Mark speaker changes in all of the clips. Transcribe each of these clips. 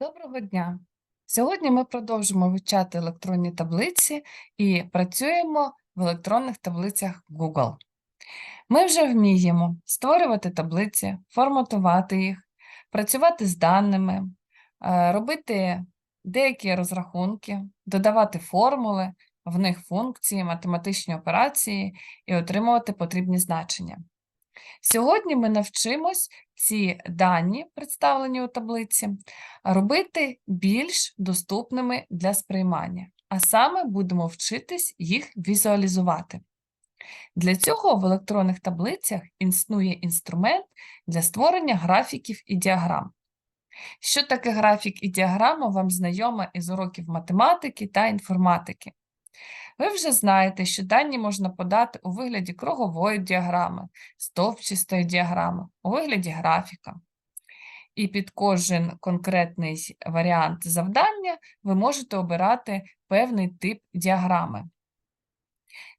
Speaker 1: Доброго дня! Сьогодні ми продовжимо вивчати електронні таблиці і працюємо в електронних таблицях Google. Ми вже вміємо створювати таблиці, форматувати їх, працювати з даними, е, робити деякі розрахунки, додавати формули, в них функції, математичні операції і отримувати потрібні значення. Сьогодні ми навчимось ці дані, представлені у таблиці, робити більш доступними для сприймання, а саме будемо вчитись їх візуалізувати. Для цього в електронних таблицях існує інструмент для створення графіків і діаграм. Що таке графік і діаграма, вам знайомо із уроків математики та інформатики. Ви вже знаєте, що дані можна подати у вигляді кругової діаграми, стовпчастої діаграми, у вигляді графіка. І під кожен конкретний варіант завдання ви можете обирати певний тип діаграми.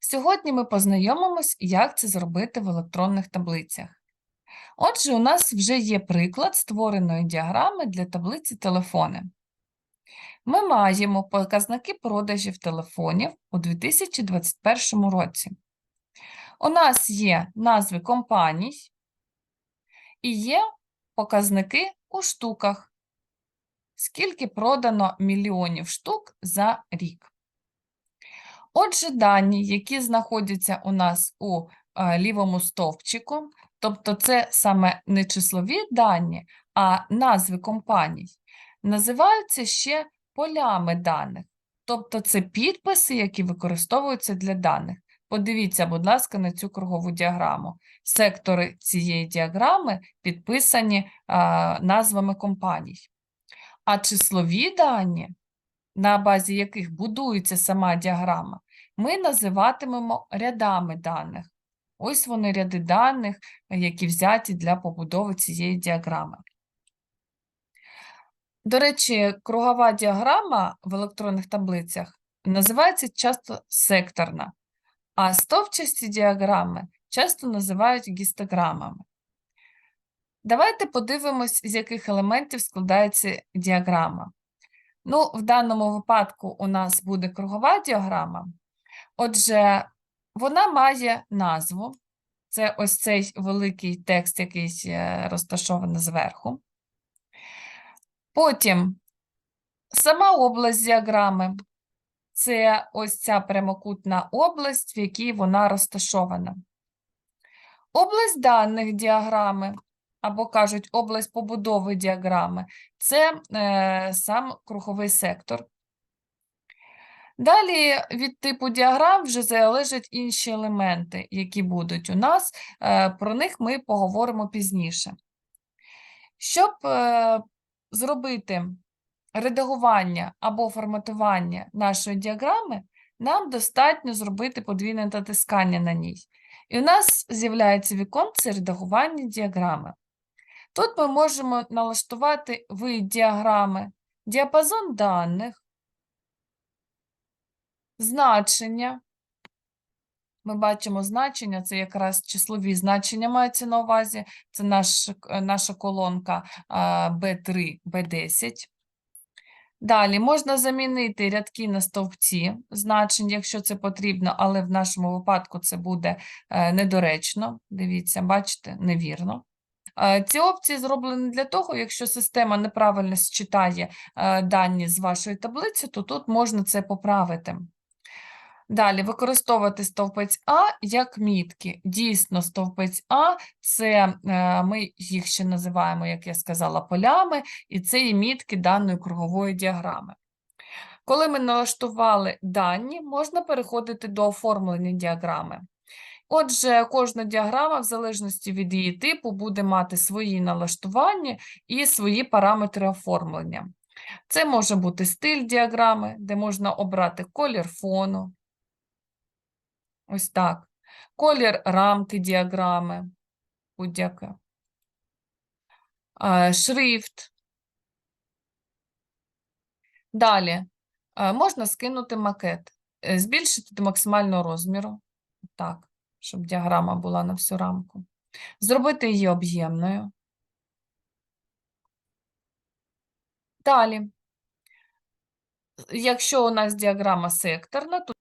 Speaker 1: Сьогодні ми познайомимось, як це зробити в електронних таблицях. Отже, у нас вже є приклад створеної діаграми для таблиці телефони. Ми маємо показники продажів телефонів у 2021 році. У нас є назви компаній і є показники у штуках. Скільки продано мільйонів штук за рік. Отже, дані, які знаходяться у нас у е, лівому стовпчику, тобто це саме не числові дані, а назви компаній, називаються ще полями даних. Тобто це підписи, які використовуються для даних. Подивіться, будь ласка, на цю кругову діаграму. Сектори цієї діаграми підписані а, назвами компаній. А числові дані, на базі яких будується сама діаграма, ми називатимемо рядами даних. Ось вони ряди даних, які взяті для побудови цієї діаграми. До речі, кругова діаграма в електронних таблицях називається часто секторна, а стовпчасті діаграми часто називають гістограмами. Давайте подивимось, з яких елементів складається діаграма. Ну, в даному випадку у нас буде кругова діаграма. Отже, вона має назву. Це ось цей великий текст, який е, розташований зверху. Потім сама область діаграми це ось ця прямокутна область, в якій вона розташована. Область даних діаграми, або кажуть, область побудови діаграми це е, сам круговий сектор. Далі від типу діаграм вже залежать інші елементи, які будуть у нас, е, про них ми поговоримо пізніше. Щоб е, зробити редагування або форматування нашої діаграми, нам достатньо зробити подвійне натискання на ній. І у нас з'являється віконце редагування діаграми. Тут ми можемо налаштувати вид діаграми, діапазон даних, значення. Ми бачимо значення, це якраз числові значення мається на увазі, це наш, е, наша колонка B3, B10. Далі можна замінити рядки на стовпці значень, якщо це потрібно, але в нашому випадку це буде е, недоречно. Дивіться, бачите, невірно. Е, ці опції зроблені для того, якщо система неправильно считає дані з вашої таблиці, то тут можна це поправити. Далі використовувати стовпець А як мітки. Дійсно, стовпець А це е, ми їх ще називаємо, як я сказала, полями, і це є мітки даної кругової діаграми. Коли ми налаштували дані, можна переходити до оформлення діаграми. Отже, кожна діаграма, в залежності від її типу, буде мати свої налаштування і свої параметри оформлення. Це може бути стиль діаграми, де можна обрати колір фону, Ось так. Колір рамки діаграми. Будь-яка. Шрифт. Далі можна скинути макет, е, збільшити до максимального розміру. Так, щоб діаграма була на всю рамку. Зробити її об'ємною. Далі, якщо у нас діаграма секторна, то,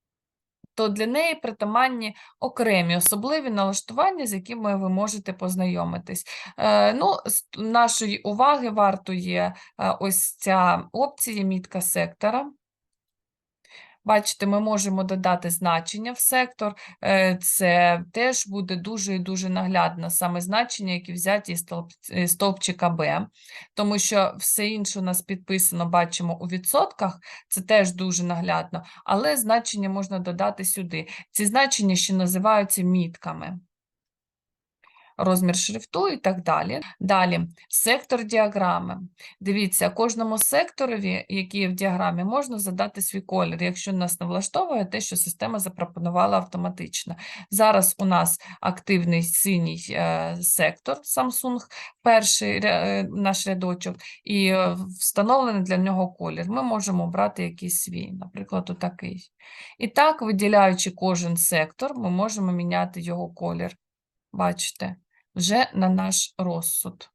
Speaker 1: то для неї притаманні окремі особливі налаштування, з якими ви можете познайомитись. Е, ну, з нашої уваги варто є е, ось ця опція мітка сектора. Бачите, ми можемо додати значення в сектор. Е, Це теж буде дуже і дуже наглядно, саме значення, які взяті з із стовпчика Б, тому що все інше у нас підписано, бачимо у відсотках, це теж дуже наглядно, але значення можна додати сюди. Ці значення ще називаються мітками. Розмір шрифту і так далі. Далі, сектор діаграми. Дивіться, кожному секторові, який є в діаграмі, можна задати свій колір, якщо нас не влаштовує те, що система запропонувала автоматично. Зараз у нас активний синій е, сектор Samsung, перший е, наш рядочок, і е, встановлений для нього колір. Ми можемо обрати якийсь свій, наприклад, отакий. І так, виділяючи кожен сектор, ми можемо міняти його колір. Бачите, вже на наш розсуд.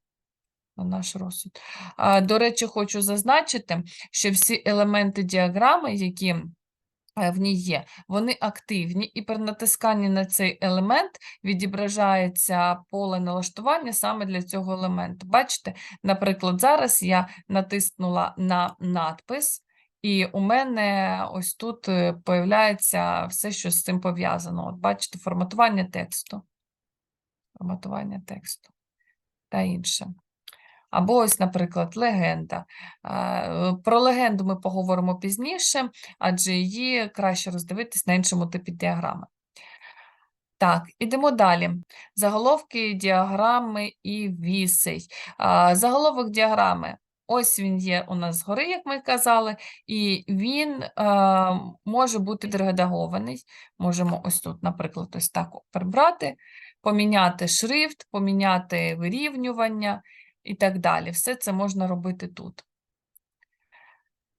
Speaker 1: На наш розсуд. А, до речі, хочу зазначити, що всі елементи діаграми, які е, в ній є, вони активні, і при натисканні на цей елемент відображається поле налаштування саме для цього елементу. Бачите, наприклад, зараз я натиснула на надпис, і у мене ось тут е, появляється все, що з цим пов'язано. От бачите, форматування тексту форматування тексту та інше. Або ось, наприклад, легенда. Про легенду ми поговоримо пізніше, адже її краще роздивитись на іншому типі діаграми. Так, ідемо далі. Заголовки діаграми і вісей. Заголовок діаграми. Ось він є у нас згори, як ми казали, і він е, може бути відредагований. Можемо ось тут, наприклад, ось так прибрати, поміняти шрифт, поміняти вирівнювання і так далі. Все це можна робити тут.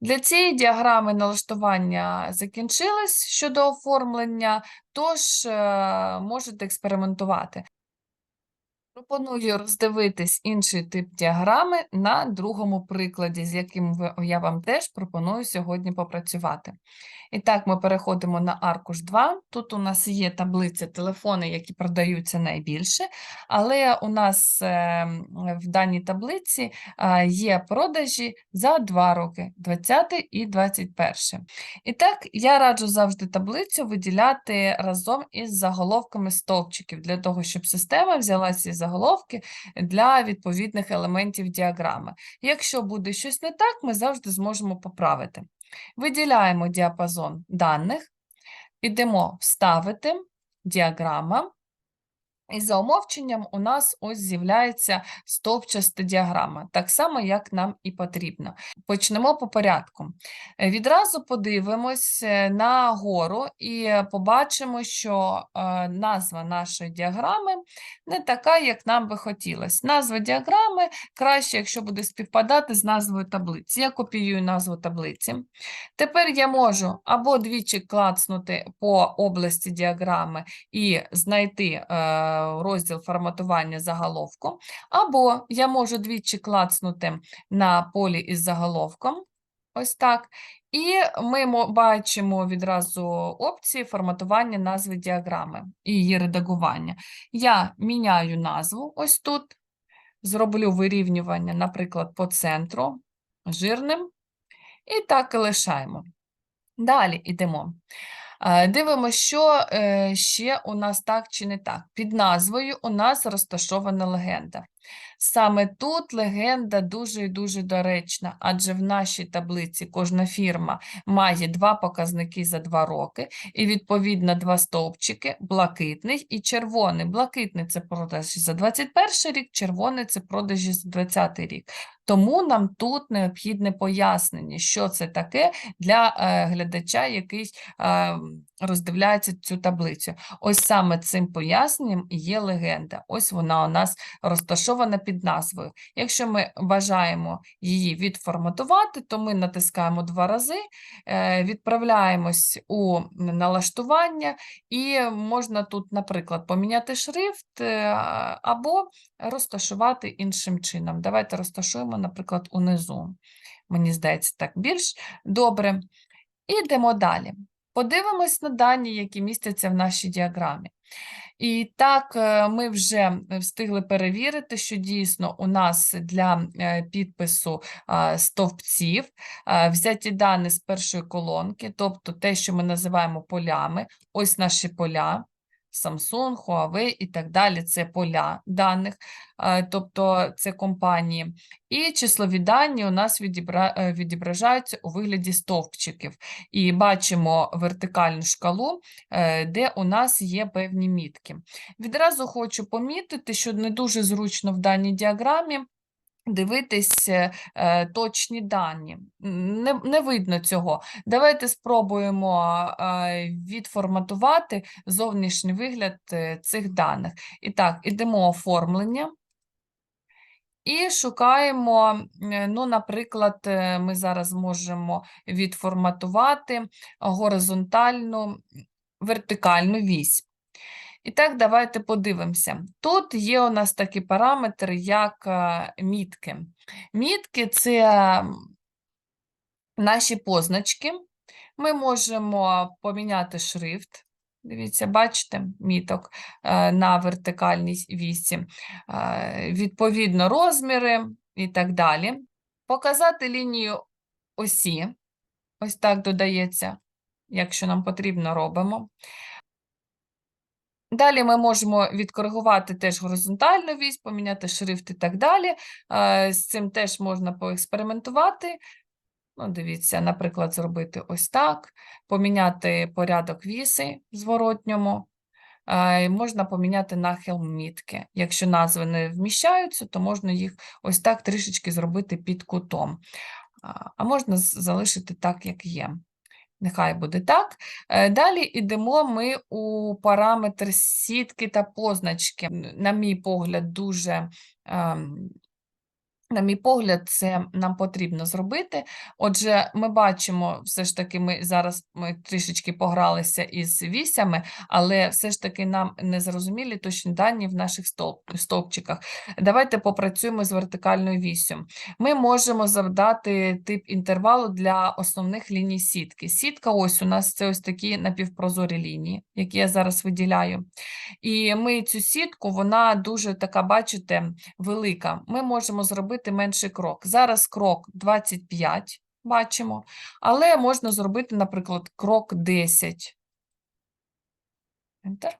Speaker 1: Для цієї діаграми налаштування закінчилось щодо оформлення, тож е, можете експериментувати. Пропоную роздивитись інший тип діаграми на другому прикладі, з яким я вам теж пропоную сьогодні попрацювати. І так, ми переходимо на аркуш 2. Тут у нас є таблиця телефони, які продаються найбільше, але у нас е, в даній таблиці е, є продажі за 2 роки, 20 і 21. І так, я раджу завжди таблицю виділяти разом із заголовками стовпчиків, для того, щоб система взяла ці заголовки для відповідних елементів діаграми. Якщо буде щось не так, ми завжди зможемо поправити. Виділяємо діапазон даних, підемо вставити діаграма. І за умовченням у нас ось з'являється стовпчаста діаграма, так само, як нам і потрібно. Почнемо по порядку. Е, Відразу подивимось е, на гору і побачимо, що е, назва нашої діаграми не така, як нам би хотілося. Назва діаграми краще, якщо буде співпадати з назвою таблиці. Я копіюю назву таблиці. Тепер я можу або двічі клацнути по області діаграми і знайти розділ форматування заголовку, або я можу двічі клацнути на полі із заголовком, ось так, і ми бачимо відразу опції форматування назви діаграми і її редагування. Я міняю назву ось тут, зроблю вирівнювання, наприклад, по центру жирним, і так і лишаємо. Далі йдемо. Е, Дивимося, що е, ще у нас так чи не так. Під назвою у нас розташована легенда. Саме тут легенда дуже і дуже доречна, адже в нашій таблиці кожна фірма має два показники за два роки, і відповідно два стовпчики блакитний і червоний. Блакитний це продажі за 21 рік, червоний це продажі за 20 рік. Тому нам тут необхідне пояснення, що це таке для е, глядача, який е, роздивляється цю таблицю. Ось саме цим поясненням є легенда. Ось вона у нас розташована розташована під назвою. Якщо ми бажаємо її відформатувати, то ми натискаємо два рази, е, відправляємось у налаштування, і можна тут, наприклад, поміняти шрифт е, або розташувати іншим чином. Давайте розташуємо, наприклад, унизу. Мені здається, так більш добре. І йдемо далі. Подивимось на дані, які містяться в нашій діаграмі. І так, е, ми вже встигли перевірити, що дійсно у нас для е, підпису стовпців взяті дані з першої колонки, тобто те, що ми називаємо полями. Ось наші поля. Samsung, Huawei і так далі це поля даних, е, тобто це компанії. І числові дані у нас е, відображаються у вигляді стовпчиків. І бачимо вертикальну шкалу, е, де у нас є певні мітки. Відразу хочу помітити, що не дуже зручно в даній діаграмі дивитись е, е, точні дані. Не, не видно цього. Давайте спробуємо е, відформатувати зовнішній вигляд е, цих даних. І так, ідемо оформлення. І шукаємо, е, ну, наприклад, ми зараз можемо відформатувати горизонтальну, вертикальну вісь. І так, давайте подивимося. Тут є у нас такі параметри, як е, мітки. Мітки це наші позначки. Ми можемо поміняти шрифт. Дивіться, бачите, міток е, на вертикальній вісі, е, відповідно, розміри і так далі. Показати лінію осі. Ось так додається, якщо нам потрібно, робимо. Далі ми можемо відкоригувати теж горизонтальну вісь, поміняти шрифт і так далі. З цим теж можна поекспериментувати. Ну, дивіться, наприклад, зробити ось так, поміняти порядок віси в зворотньому. Можна поміняти нахил мітки. Якщо назви не вміщаються, то можна їх ось так трішечки зробити під кутом. А можна залишити так, як є. Нехай буде так. Е, Далі йдемо ми у параметр сітки та позначки. На мій погляд, дуже, ем, на мій погляд, це нам потрібно зробити. Отже, ми бачимо, все ж таки, ми зараз ми трішечки погралися із вісями, але все ж таки нам не зрозумілі точні дані в наших стовп, стовпчиках. Давайте попрацюємо з вертикальною вісю. Ми можемо завдати тип інтервалу для основних ліній сітки. Сітка ось у нас це ось такі напівпрозорі лінії, які я зараз виділяю. І ми цю сітку, вона дуже така, бачите, велика. Ми можемо зробити менший крок. Зараз крок 25, бачимо, але можна зробити, наприклад, крок 10. Enter.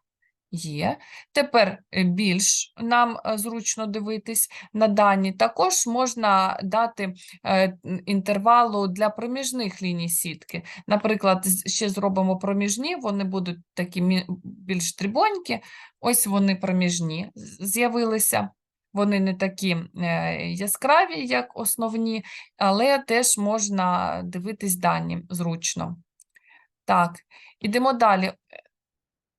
Speaker 1: Є. Тепер е, більш нам е, зручно дивитись на дані. Також можна дати е, інтервалу для проміжних ліній сітки. Наприклад, ще зробимо проміжні, вони будуть такі більш дрібонькі. Ось вони проміжні з'явилися. Вони не такі е, яскраві, як основні, але теж можна дивитись дані зручно. Так, ідемо далі.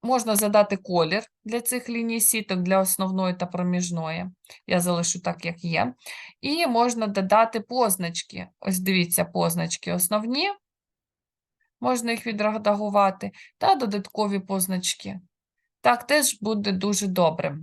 Speaker 1: Можна задати колір для цих ліній сіток, для основної та проміжної. Я залишу так, як є. І можна додати позначки. Ось дивіться, позначки основні. Можна їх відредагувати, та додаткові позначки. Так теж буде дуже добре.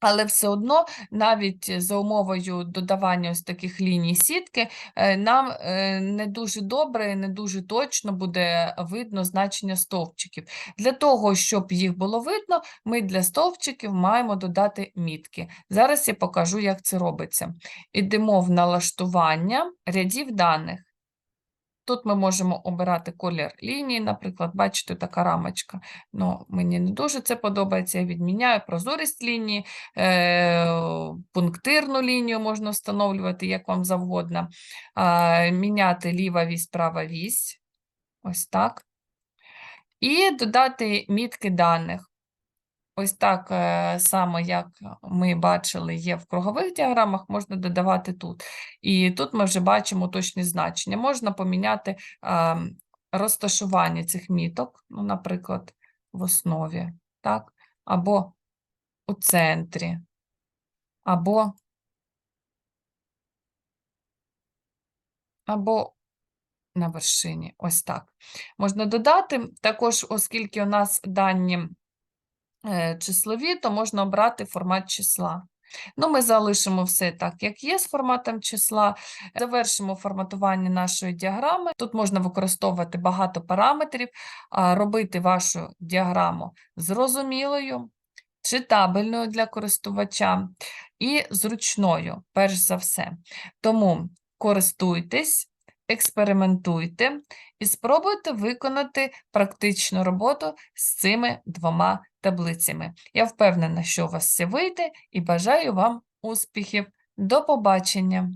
Speaker 1: Але все одно, навіть за умовою додавання ось таких ліній сітки, е, нам е, не дуже добре, і не дуже точно буде видно значення стовпчиків. Для того, щоб їх було видно, ми для стовпчиків маємо додати мітки. Зараз я покажу, як це робиться. Ідемо в налаштування рядів даних. Тут ми можемо обирати колір лінії, наприклад, бачите, така рамочка. Ну, мені не дуже це подобається. Я відміняю прозорість лінії, е, пунктирну лінію можна встановлювати, як вам завгодно. Міняти ліва вісь, права вісь. Ось так. І додати мітки даних. Ось так е, само, як ми бачили, є в кругових діаграмах, можна додавати тут. І тут ми вже бачимо точні значення. Можна поміняти розташування цих міток, ну, наприклад, в основі, так? або у центрі, або або на вершині. Ось так. Можна додати, також, оскільки у нас дані числові, то можна обрати формат числа. Ну, ми залишимо все так, як є з форматом числа. Завершимо форматування нашої діаграми. Тут можна використовувати багато параметрів, робити вашу діаграму зрозумілою, читабельною для користувача і зручною, перш за все. Тому користуйтесь, експериментуйте і спробуйте виконати практичну роботу з цими двома таблицями. Я впевнена, що у вас все вийде і бажаю вам успіхів. До побачення!